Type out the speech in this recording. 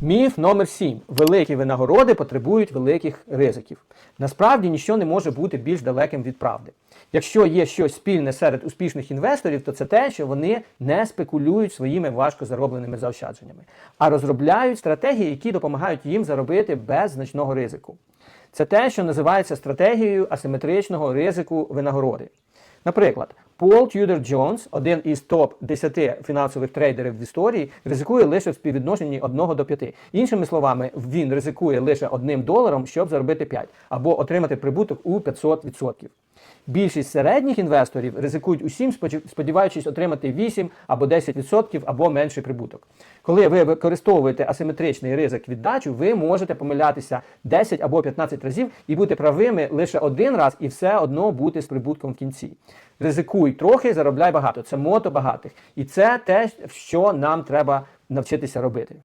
Міф номер 7. Великі винагороди потребують великих ризиків. Насправді нічого не може бути більш далеким від правди. Якщо є щось спільне серед успішних інвесторів, то це те, що вони не спекулюють своїми важко заробленими заощадженнями, а розробляють стратегії, які допомагають їм заробити без значного ризику. Це те, що називається стратегією асиметричного ризику винагороди. Наприклад, Пол Тюдер Джонс, один із топ 10 фінансових трейдерів в історії, ризикує лише в співвідношенні 1 до 5. Іншими словами, він ризикує лише одним доларом, щоб заробити 5, або отримати прибуток у 500%. Більшість середніх інвесторів ризикують усім, сподіваючись отримати 8 або 10% або менший прибуток. Коли ви використовуєте асиметричний ризик віддачу, ви можете помилятися 10 або 15 разів і бути правими лише один раз, і все одно бути з прибутком в кінці. Ризикуй трохи, заробляй багато. Це мото багатих. І це те, що нам треба навчитися робити.